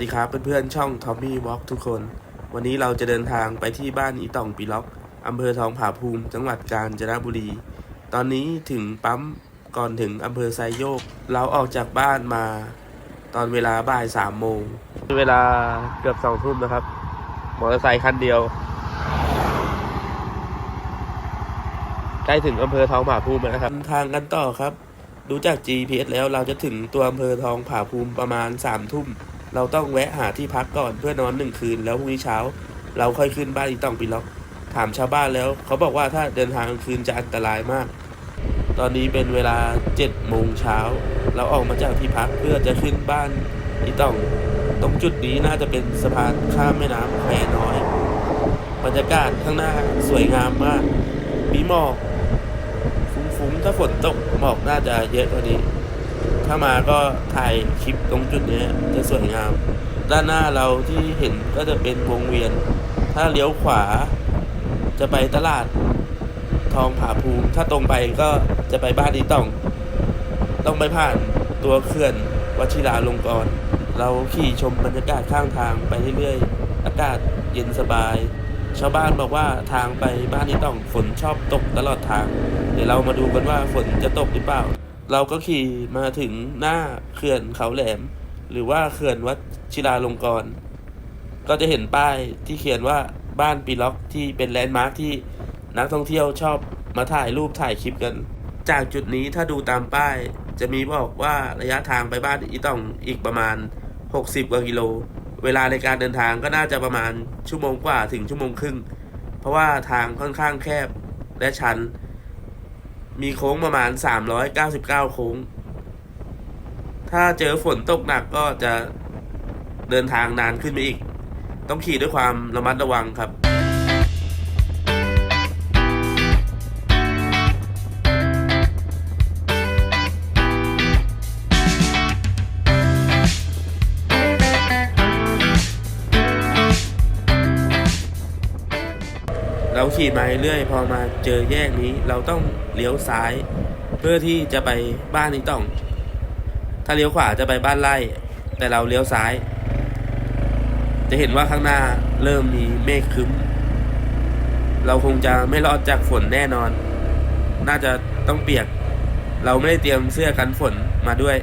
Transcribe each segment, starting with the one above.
สวัสดีครับเพื่อนๆช่องทอมมี่วอล์กทุกคน วันนี้เราจะเดินทางไปที่บ้านอีต่องปีล็อกอำเภอทองผาภูมิ จังหวัดกาญจนบุรี ตอนนี้ถึงปั๊มก่อนถึงอำเภอไซโยก เราออกจากบ้านมา ตอนเวลาบ่ายสามโมงเวลาเกือบสองทุ่มนะครับมอเตอร์ไซค์คันเดียว ใกล้ถึงอำเภอทองผาภูมิแล้วนะครับเดินทางกันต่อครับ ดูจาก GPS แล้วเราจะถึงตัวอำเภอทองผาภูมิประมาณสามทุ่ม เราต้องแวะหาที่พักก่อนเพื่อนอนหนึ่งคืน แล้วพรุ่งนี้เช้า เราค่อยขึ้นบ้านอีต้องปีล็อก ถามชาวบ้านแล้ว เขาบอกว่าถ้าเดินทางกลางคืนจะอันตรายมาก ตอนนี้เป็นเวลา7จ็ดโมงเช้า เราออกมาจากที่พักเพื่อจะขึ้นบ้านอีต้อง ตรงจุดนี้น่าจะเป็นสะพานข้ามแม่น้ำแควน้อย บรรยากาศข้างหน้าสวยงามมาก มีหมอก ฟุ้งๆถ้าฝนตกหมอกน่าจะเยอะกว่านี้ ถ้ามาก็ถ่ายคลิปตรงจุดนี้จะสวยงาม ด้านหน้าเราที่เห็นก็จะเป็นวงเวียน ถ้าเลี้ยวขวา จะไปตลาดทองผาภูมิ ถ้าตรงไปก็จะไปบ้านอีต้อง ต้องไปผ่านตัวเขื่อนวชิราลงกรณ์เราขี่ชมบรรยากาศข้างทางไปเรื่อยๆ อากาศเย็นสบาย ชาวบ้านบอกว่าทางไปบ้านนี้ต้องฝนชอบตกตลอดทาง เดี๋ยวเรามาดูกันว่าฝนจะตกหรือเปล่า เราก็ขี่มาถึงหน้าเขื่อนเขาแหลม หรือว่าเขื่อนวัดชิราลงกรณ์ก็จะเห็นป้ายที่เขียนว่าบ้านปีล็อกที่เป็นแลนด์มาร์คที่นักท่องเที่ยวชอบมาถ่ายรูปถ่ายคลิปกัน จากจุดนี้ถ้าดูตามป้ายจะมีบอกว่าระยะทางไปบ้านอีต้องอีกประมาณ 60กว่ากิโล เวลาในการเดินทางก็น่าจะประมาณชั่วโมงกว่าถึงชั่วโมงครึ่ง เพราะว่าทางค่อนข้างแคบและชัน มีโค้งประมาณ 399 โค้ง ถ้าเจอฝนตกหนักก็จะเดินทางนานขึ้นไปอีก ต้องขี่ด้วยความระมัดระวังครับ เราขี่มาเรื่อยพอมาเจอแยกนี้เราต้องเลี้ยวซ้าย เพื่อที่จะไปบ้านนี้ต้อง ถ้าเลี้ยวขวาจะไปบ้านไร่ แต่เราเลี้ยวซ้าย จะเห็นว่าข้างหน้าเริ่มมีเมฆครึ้ม เราคงจะไม่รอดจากฝนแน่นอน น่าจะต้องเปียก เราไม่ได้เตรียมเสื้อกันฝนมาด้วย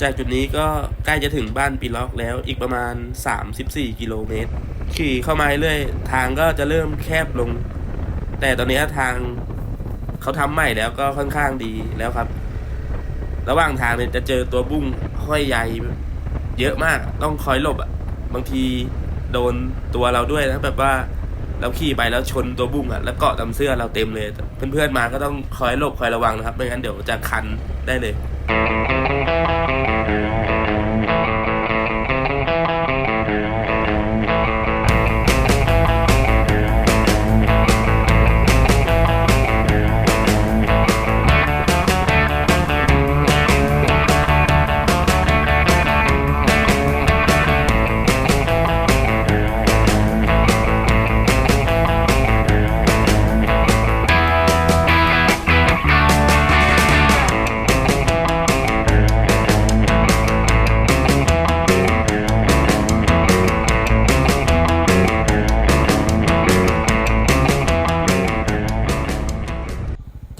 จากจุดนี้ก็ใกล้จะถึงบ้านปีล็อกแล้วอีกประมาณ 34 กิโลเมตรขี่เข้ามาเรื่อยทางก็จะเริ่มแคบลง แต่ตอนนี้ทางเขาทำใหม่แล้วก็ค่อนข้างดีแล้วครับ ระหว่างทางเนี่ยจะเจอตัวบุ้งห้อยใหญ่เยอะมากต้องคอยหลบอะ บางทีโดนตัวเราด้วยนะแบบว่าเราขี่ไปแล้วชนตัวบุ้งอะแล้วเกาะตาเสื้อเราเต็มเลย เพื่อนๆมาก็ต้องคอยหลบคอยระวังนะครับไม่งั้นเดี๋ยวจะคันได้เลย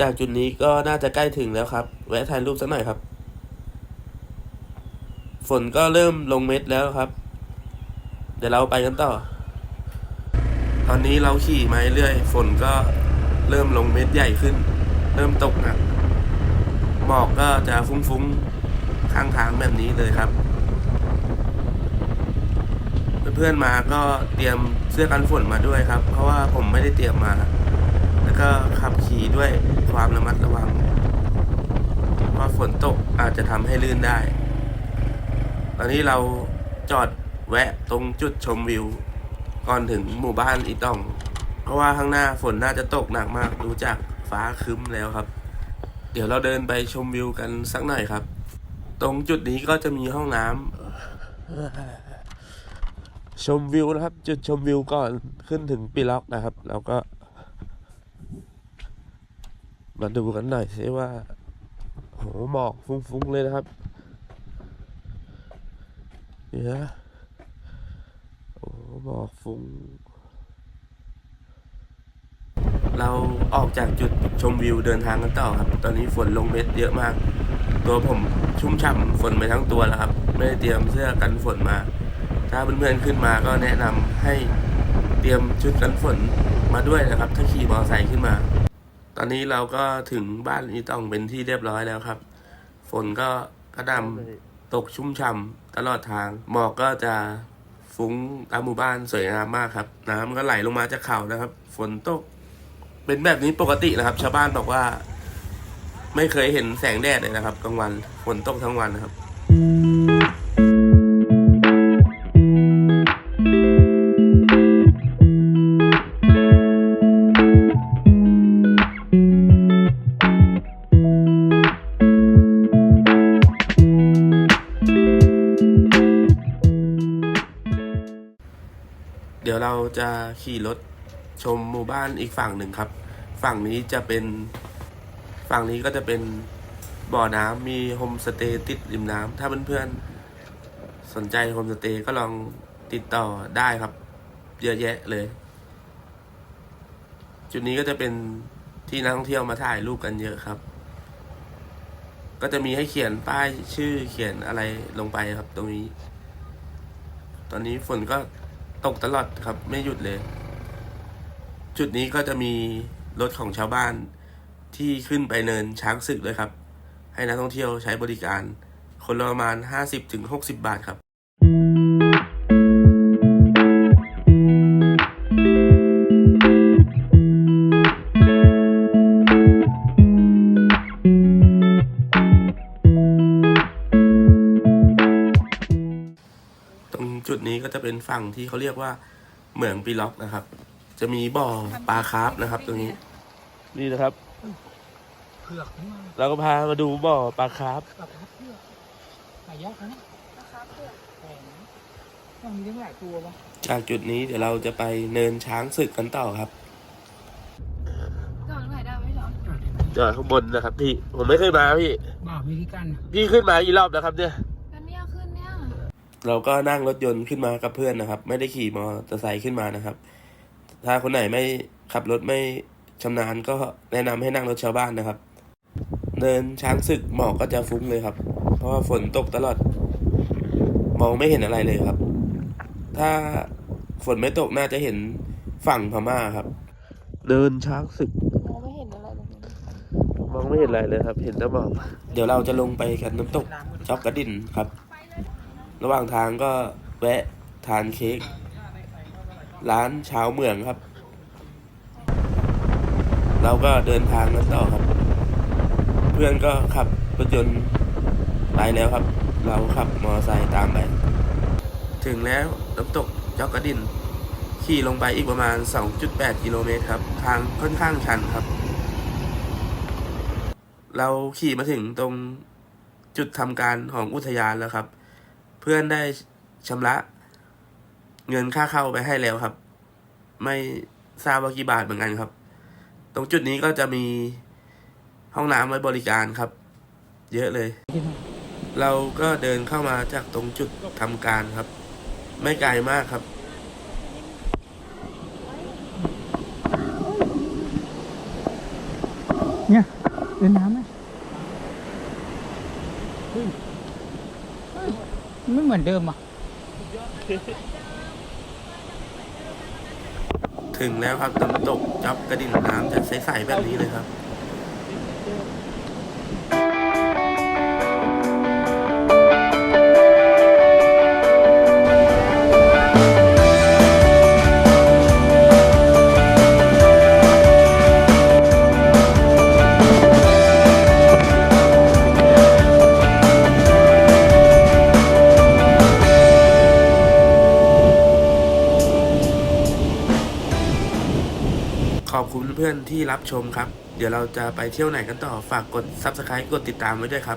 จากจุดนี้ก็น่าจะใกล้ถึงแล้วครับ แวะถ่ายรูปสักหน่อยครับ ฝนก็เริ่มลงเม็ดแล้วครับ เดี๋ยวเราไปกันต่อ ตอนนี้เราขี่มาเรื่อย ฝนก็เริ่มลงเม็ดใหญ่ขึ้น เริ่มตกหนักหมอกก็จะฟุ้งๆ ข้างทางแบบนี้เลยครับ เพื่อนๆมาก็เตรียมเสื้อกันฝนมาด้วยครับ เพราะว่าผมไม่ได้เตรียมมา ก็ขับขี่ด้วยความระมัดระวังเพราะฝนตกอาจจะทำให้ลื่นได้ ตอนนี้เราจอดแวะตรงจุดชมวิว ก่อนถึงหมู่บ้านอีตอง เพราะว่าข้างหน้าฝนน่าจะตกหนักมากดูจากฟ้าคึ้มแล้วครับ เดี๋ยวเราเดินไปชมวิวกันสักหน่อยครับ ตรงจุดนี้ก็จะมีห้องน้ำชมวิวนะครับ จุดชมวิวก่อนขึ้นถึงปีล็อกนะครับ แล้วก็ มาดูกันหน่อยสิว่าโหหมอกฟุ้งๆเลยนะครับเดี๋ยวบอกฟุ้ง เราออกจากจุดชมวิวเดินทางกันต่อครับ ตอนนี้ฝนลงเม็ดเยอะมาก ตัวผมชุ่มฉ่ำฝนไปทั้งตัวแล้วครับ ไม่ได้เตรียมเสื้อกันฝนมา ถ้าเพื่อนๆขึ้นมาก็แนะนำให้เตรียมชุดกันฝนมาด้วยนะครับ ถ้าขี่มอเตอร์ไซค์ขึ้นมา ตอนนี้เราก็ถึงบ้านอีตองเป็นที่เรียบร้อยแล้วครับ ฝนก็กระหนำตกชุ่มฉ่ำตลอดทาง หมอกก็จะฟุ้งตามหมู่บ้านสวยงามมากครับ น้ำก็ไหลลงมาจากเขานะครับ ฝนตกเป็นแบบนี้ปกตินะครับ ชาวบ้านบอกว่า ไม่เคยเห็นแสงแดดเลยนะครับกลางวันฝนตกทั้งวันนะครับ ดี๋ยวเราจะขี่รถชมหมู่บ้านอีกฝั่งหนึ่งครับ ฝั่งนี้จะเป็นฝั่งนี้ก็จะเป็นบ่อน้ำมีโฮมสเตย์ติดริมน้ำถ้าเพื่อนๆสนใจโฮมสเตย์ก็ลองติดต่อได้ครับ เยอะแยะเลย จุดนี้ก็จะเป็นที่นักท่องเที่ยวมาถ่ายรูปกันเยอะครับ ก็จะมีให้เขียนป้ายชื่อเขียนอะไรลงไปครับ ตรงนี้ ตอนนี้ฝนก็ ตกตลอดครับ ไม่หยุดเลย จุดนี้ก็จะมีรถของชาวบ้านที่ขึ้นไปเนินช้างศึกด้วยครับ ให้นักท่องเที่ยวใช้บริการ คนละประมาณ 50-60 บาทครับ นี้ก็จะเป็นฝั่งที่เขาเรียกว่าเหมืองปีล็อกนะครับ จะมีบ่อปลาคาร์ฟนะครับ ตรงนี้ นี่นะครับเผือกนี่มาเราก็พามาดูบ่อปลาคาร์ฟกับพับเผือกหายากนะเนี่ยแพงนะต้องมีทั้งหลายตัวปะจากจุดนี้เดี๋ยวเราจะไปเนินช้างศึกกันต่อครับจอดไหนได้ไหมเหรอจอดได้ไหมจอดข้างบนนะครับพี่ผมไม่เคยมาพี่บ่าวอเมริกันพี่ขึ้นมากี่รอบแล้วครับเนี่ยแล้วเนี่ยขึ้นเนี่ย เราก็นั่งรถยนต์ขึ้นมากับเพื่อนนะครับ ไม่ได้ขี่มอเตอร์ไซค์ขึ้นมานะครับ ถ้าคนไหนไม่ขับรถไม่ชำนาญก็แนะนำให้นั่งรถชาวบ้านนะครับ เนินช้างศึกหมอกก็จะฟุ้งเลยครับ เพราะว่าฝนตกตลอด มองไม่เห็นอะไรเลยครับ ถ้าฝนไม่ตกน่าจะเห็นฝั่งพม่าครับ เดินช้างศึก มองไม่เห็นอะไรเลยมองไม่เห็นอะไรเลยครับ เห็นแต่หมอกเดี๋ยวเราจะลงไปกันน้ำตกจอกกระดินครับ ระหว่างทางก็แวะทานเค้กร้านเช้าเมืองครับ เราก็เดินทางกันต่อครับ เพื่อนก็ขับรถยนต์ไปแล้วครับ เราขับมอเตอร์ไซค์ตามไป ถึงแล้วน้ำตกจอกกระดิน ขี่ลงไปอีกประมาณ 2.8 กิโลเมตรครับ ทางค่อนข้างชันครับ เราขี่มาถึงตรงจุดทำการของอุทยานแล้วครับ พื่อนได้ชำระ เงินค่าเข้าไปให้แล้วครับ ไม่ทราบว่ากี่บาทเหมือนกันครับ ตรงจุดนี้ก็จะมีห้องน้ำไว้บริการครับ เยอะเลย เราก็เดินเข้ามาจากตรงจุดทำการครับ ไม่ไกลมากครับเนี่ยเล่นน้ำไหมเฮ้ยเฮ้ย ไม่เหมือนเดิมอะ ถึงแล้วครับน้ำตกจับกระดิ่งน้ำจะใสๆแบบนี้เลยครับ พื่อนที่รับชมครับ เดี๋ยวเราจะไปเที่ยวไหนกันต่อฝากกด Subscribe กดติดตามไว้ด้วยครับ